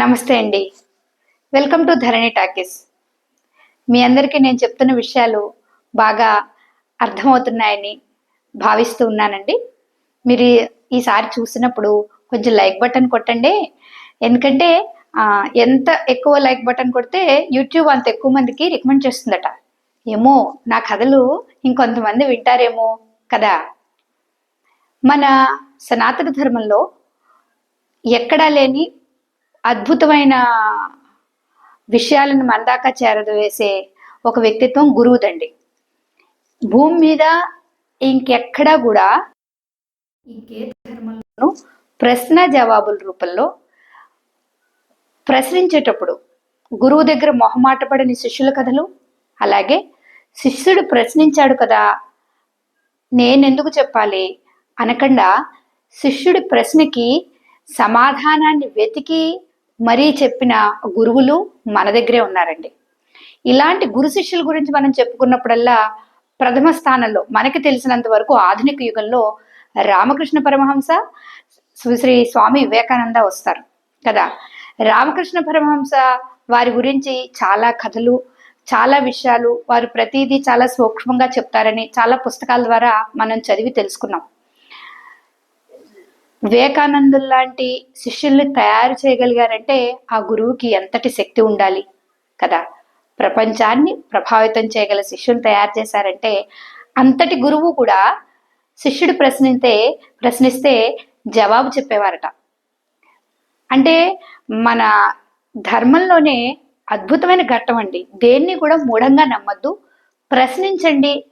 నమస్తే అండి. Welcome to Dharani talkies మీ అందరికీ నేను చెప్తున్న విషయాలు బాగా అర్థమవుతున్నాయని భావిస్తూ ఉన్నానండి. మీరు ఈసారి చూసినప్పుడు కొంచెం లైక్ బటన్ కొట్టండి. ఎందుకంటే ఎంత ఎక్కువ లైక్ బటన్ కొడితే యూట్యూబ్ అంత ఎక్కువ మందికి రికమెండ్ చేస్తుందట. ఏమో నా కథలు ఇంకొంతమంది వింటారేమో కదా. మన సనాతన ధర్మంలో ఎక్కడా లేని అద్భుతమైన విషయాలను మన దాకా చేరవేసే ఒక వ్యక్తిత్వం గురువుదండి. భూమి మీద ఇంకెక్కడా కూడా ఇంకే ధర్మంలోనూ ప్రశ్న జవాబుల రూపంలో ప్రశ్నించేటప్పుడు గురువు దగ్గర మొహమాటపడని శిష్యుల కథలు అలాగే శిష్యుడు ప్రశ్నించాడు కదా నేనెందుకు చెప్పాలి అనకుండా శిష్యుడి ప్రశ్నకి సమాధానాన్ని వెతికి మరీ చెప్పిన గురువులు మన దగ్గరే ఉన్నారండి. ఇలాంటి గురు శిష్యుల గురించి మనం చెప్పుకున్నప్పుడల్లా ప్రథమ స్థానంలో మనకి తెలిసినంత వరకు ఆధునిక యుగంలో రామకృష్ణ పరమహంస శ్రీ స్వామి వివేకానంద వస్తారు కదా. రామకృష్ణ పరమహంస వారి గురించి చాలా కథలు చాలా విషయాలు వారు ప్రతిదీ చాలా సూక్ష్మంగా చెప్తారని చాలా పుస్తకాల ద్వారా మనం చదివి తెలుసుకున్నాం. వివేకానందులు లాంటి శిష్యుల్ని తయారు చేయగలిగారంటే ఆ గురువుకి ఎంతటి శక్తి ఉండాలి కదా? ప్రపంచాన్ని ప్రభావితం చేయగల శిష్యుని తయారు చేశారంటే అంతటి గురువు కూడా శిష్యుడు ప్రశ్నిస్తే ప్రశ్నిస్తే జవాబు చెప్పేవారట. అంటే మన ధర్మంలోనే అద్భుతమైన ఘట్టం అండి. దేన్ని కూడా మూఢంగా నమ్మద్దు. ప్రశ్నించండి.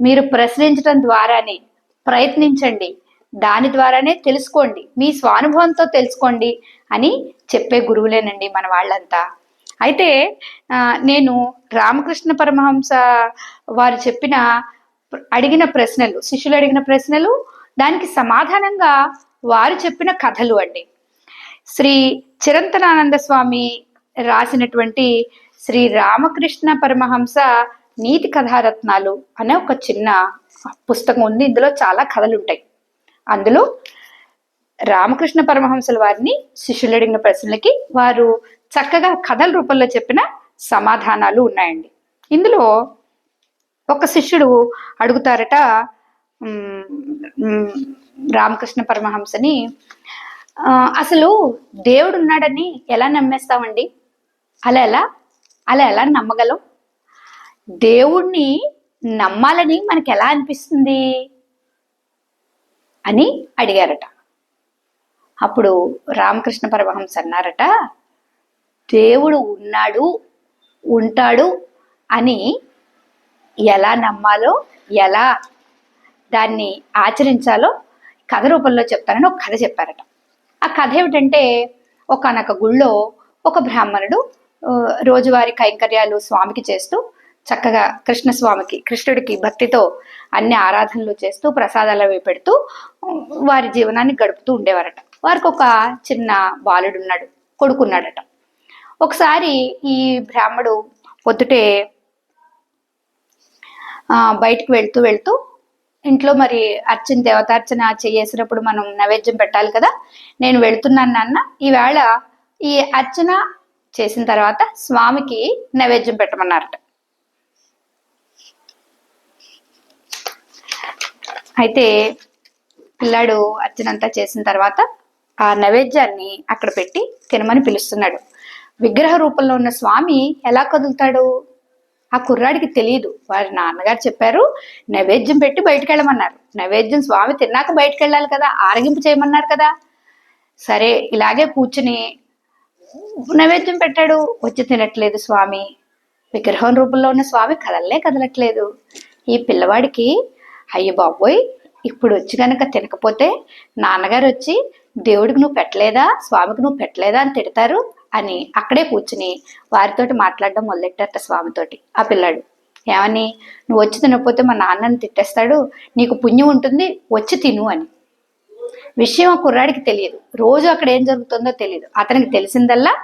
మీరు ప్రశ్నించడం ద్వారానే ప్రయత్నించండి. దాని ద్వారానే తెలుసుకోండి. మీ స్వానుభవంతో తెలుసుకోండి అని చెప్పే గురువులేనండి మన వాళ్ళంతా. అయితే నేను రామకృష్ణ పరమహంస వారు చెప్పిన అడిగిన ప్రశ్నలు శిష్యులు అడిగిన ప్రశ్నలు దానికి సమాధానంగా వారు చెప్పిన కథలు అండి. శ్రీ చిరంతనానంద స్వామి రాసినటువంటి శ్రీ రామకృష్ణ పరమహంస నీతి కథారత్నాలు అనే ఒక చిన్న పుస్తకం ఉంది. ఇందులో చాలా కథలు ఉంటాయి అందులో రామకృష్ణ పరమహంసల వారిని శిష్యులు అడిగిన ప్రశ్నలకి వారు చక్కగా కథల రూపంలో చెప్పిన సమాధానాలు ఉన్నాయండి. ఇందులో ఒక శిష్యుడు అడుగుతారట రామకృష్ణ పరమహంసని అసలు దేవుడు ఉన్నాడని ఎలా నమ్మేస్తామండి అలా ఎలా? అలా ఎలా నమ్మగలం? దేవుణ్ణి నమ్మాలని మనకి ఎలా అనిపిస్తుంది? అని అడిగారట. అప్పుడు రామకృష్ణ పరమహంస అన్నారట దేవుడు ఉన్నాడు ఉంటాడు అని ఎలా నమ్మాలో ఎలా దాన్ని ఆచరించాలో కథ రూపంలో చెప్తానని ఒక కథ చెప్పారట. ఆ కథ ఏమిటంటే ఒకనొక గుళ్ళో ఒక బ్రాహ్మణుడు రోజువారి రోజువారీ కైంకర్యాలు స్వామికి చేస్తూ చక్కగా కృష్ణస్వామికి కృష్ణుడికి భక్తితో అన్ని ఆరాధనలు చేస్తూ ప్రసాదాలు అవి పెడుతూ వారి జీవనాన్ని గడుపుతూ ఉండేవారట. వారికి ఒక చిన్న బాలుడు ఉన్నాడు కొడుకున్నాడట. ఒకసారి ఈ బ్రాహ్మడు పొద్దుటే బయటకు బయటికి వెళ్తూ వెళ్తూ ఇంట్లో మరి అర్చన దేవతార్చన చేసినప్పుడు మనం నైవేద్యం పెట్టాలి కదా నేను వెళ్తున్నాను నాన్న. ఈవేళ ఈ అర్చన చేసిన తర్వాత స్వామికి నైవేద్యం పెట్టమన్నారట. అయితే పిల్లాడు అర్చనంతా చేసిన తర్వాత ఆ నైవేద్యాన్ని అక్కడ పెట్టి తినమని పిలుస్తున్నాడు. విగ్రహ రూపంలో ఉన్న స్వామి ఎలా కదులుతాడు? ఆ కుర్రాడికి తెలియదు వారి నాన్నగారు చెప్పారు నైవేద్యం పెట్టి బయటికి వెళ్ళమన్నారు నైవేద్యం స్వామి తిన్నాక బయటికి వెళ్ళాలి కదా ఆరగింపు చేయమన్నారు కదా. సరే ఇలాగే కూర్చుని నైవేద్యం పెట్టాడు. వచ్చి తినట్లేదు స్వామి. విగ్రహం రూపంలో ఉన్న స్వామి కదలలే కదలట్లేదు. ఈ పిల్లవాడికి అయ్య బాబోయ్ ఇప్పుడు వచ్చి కనుక తినకపోతే నాన్నగారు వచ్చి దేవుడికి నువ్వు పెట్టలేదా? స్వామికి నువ్వు పెట్టలేదా? అని తిడతారు అని అక్కడే కూర్చుని వారితోటి మాట్లాడడం మొదలెట్టారట స్వామితోటి ఆ పిల్లాడు. ఏమని? నువ్వు వచ్చి తినకపోతే మా నాన్నని తిట్టేస్తాడు నీకు పుణ్యం ఉంటుంది వచ్చి తిను అని. విషయం ఆ కుర్రాడికి తెలియదు. రోజు అక్కడ ఏం జరుగుతుందో తెలియదు. అతనికి తెలిసిందల్లా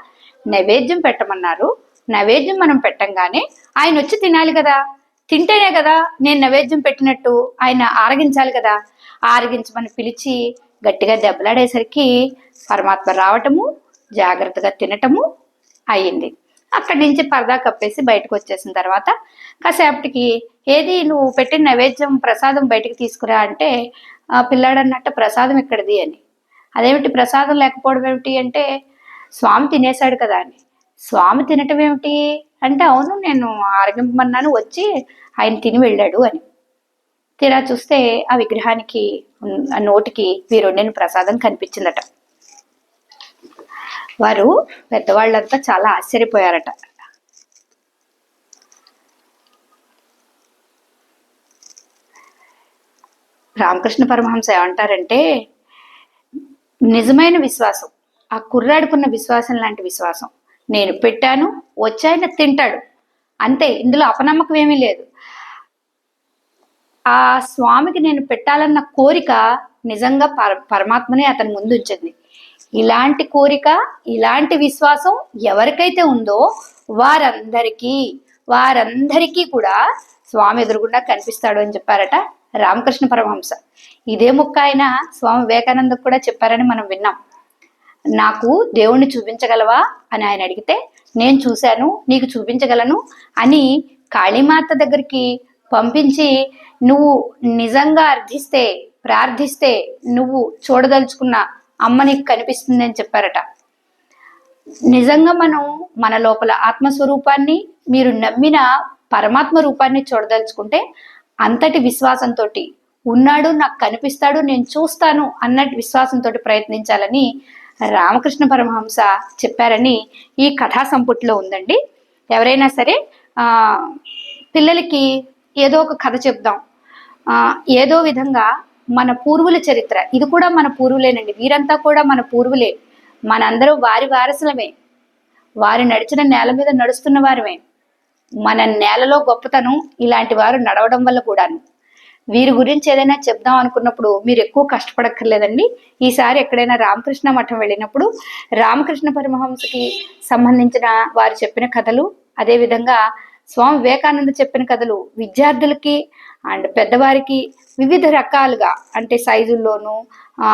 నైవేద్యం పెట్టమన్నారు. నైవేద్యం మనం పెట్టంగానే ఆయన వచ్చి తినాలి కదా. తింటేనే కదా నేను నైవేద్యం పెట్టినట్టు ఆయన ఆరగించాలి కదా. ఆరగించమని పిలిచి గట్టిగా దెబ్బలాడేసరికి పరమాత్మ రావటము జాగ్రత్తగా తినటము అయ్యింది. అక్కడి నుంచి పరదా కప్పేసి బయటకు వచ్చేసిన తర్వాత కాసేపటికి ఏది నువ్వు పెట్టిన నైవేద్యం ప్రసాదం బయటకు తీసుకురా అంటే ఆ పిల్లాడు అన్నట్టు ప్రసాదం ఇక్కడిది అని. అదేమిటి ప్రసాదం లేకపోవడం ఏమిటి అంటే స్వామి తినేశాడు కదా అని. స్వామి తినటం ఏమిటి అంటే అవును నేను ఆరగింపమన్నాను వచ్చి ఆయన తిని వెళ్ళాడు అని. తీరా చూస్తే ఆ విగ్రహానికి ఆ నోటికి వీరుండిన ప్రసాదం కనిపించిందట. వారు పెద్దవాళ్ళంతా చాలా ఆశ్చర్యపోయారట. రామకృష్ణ పరమహంస ఏమంటారంటే నిజమైన విశ్వాసం ఆ కుర్రాడుకున్న విశ్వాసం లాంటి విశ్వాసం. నేను పెట్టాను వచ్చాయన తింటాడు. అంతే ఇందులో అపనమ్మకం ఏమీ లేదు. ఆ స్వామికి నేను పెట్టాలన్న కోరిక నిజంగా పర పరమాత్మనే అతని ముందు ఉంచింది. ఇలాంటి కోరిక ఇలాంటి విశ్వాసం ఎవరికైతే ఉందో వారందరికీ వారందరికీ కూడా స్వామి ఎదురుగుండా కనిపిస్తాడు అని చెప్పారట రామకృష్ణ పరమహంస. ఇదే ముక్క ఆయన స్వామి వివేకానందకు కూడా చెప్పారని మనం విన్నాం. నాకు దేవుణ్ణి చూపించగలవా అని ఆయన అడిగితే నేను చూశాను నీకు చూపించగలను అని కాళీమాత దగ్గరికి పంపించి నువ్వు నిజంగా అర్థిస్తే ప్రార్థిస్తే నువ్వు చూడదలుచుకున్న అమ్మ నీకు కనిపిస్తుంది అని చెప్పారట. నిజంగా మనం మన లోపల ఆత్మస్వరూపాన్ని మీరు నమ్మిన పరమాత్మ రూపాన్ని చూడదలుచుకుంటే అంతటి విశ్వాసంతో ఉన్నాడు నాకు కనిపిస్తాడు నేను చూస్తాను అన్నట్టు విశ్వాసంతో ప్రయత్నించాలని రామకృష్ణ పరమహంస చెప్పారని ఈ కథా సంపుటిలో ఉందండి. ఎవరైనా సరే పిల్లలకి ఏదో ఒక కథ చెప్దాం. ఏదో విధంగా మన పూర్వుల చరిత్ర ఇది కూడా మన పూర్వులేనండి. వీరంతా కూడా మన పూర్వులే. మనందరూ వారి వారసులమే. వారు నడిచిన నేల మీద నడుస్తున్న వారమే. మన నేలలో గొప్పతనం ఇలాంటి వారు నడవడం వల్ల కూడాను. వీరి గురించి ఏదైనా చెప్దాం అనుకున్నప్పుడు మీరు ఎక్కువ కష్టపడక్కర్లేదండి. ఈసారి ఎక్కడైనా రామకృష్ణ మఠం వెళ్ళినప్పుడు రామకృష్ణ పరమహంసకి సంబంధించిన వారు చెప్పిన కథలు అదేవిధంగా స్వామి వివేకానంద చెప్పిన కథలు విద్యార్థులకి అండ్ పెద్దవారికి వివిధ రకాలుగా అంటే సైజుల్లోనూ ఆ,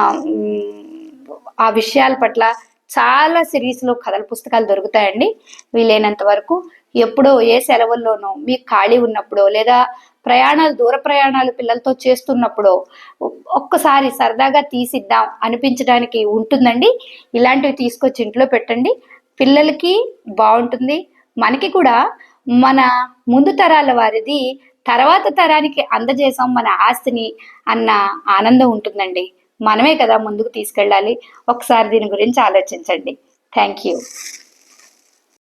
విషయాల పట్ల చాలా సిరీస్లో కథల పుస్తకాలు దొరుకుతాయండి. వీలైనంత వరకు ఎప్పుడో ఏ సెలవుల్లోనో మీకు ఖాళీ ఉన్నప్పుడో లేదా ప్రయాణాలు దూర ప్రయాణాలు పిల్లలతో చేస్తున్నప్పుడో ఒక్కసారి సరదాగా తీసిద్దాం అనిపించడానికి ఉంటుందండి. ఇలాంటివి తీసుకొచ్చి ఇంట్లో పెట్టండి. పిల్లలకి బాగుంటుంది. మనకి కూడా మన ముందు తరాల వారిది తర్వాత తరానికి అందజేసాం మన ఆస్తిని అన్న ఆనందం ఉంటుందండి. మనమే కదా ముందుకు తీసుకెళ్ళాలి. ఒకసారి దీని గురించి ఆలోచించండి. Thank you.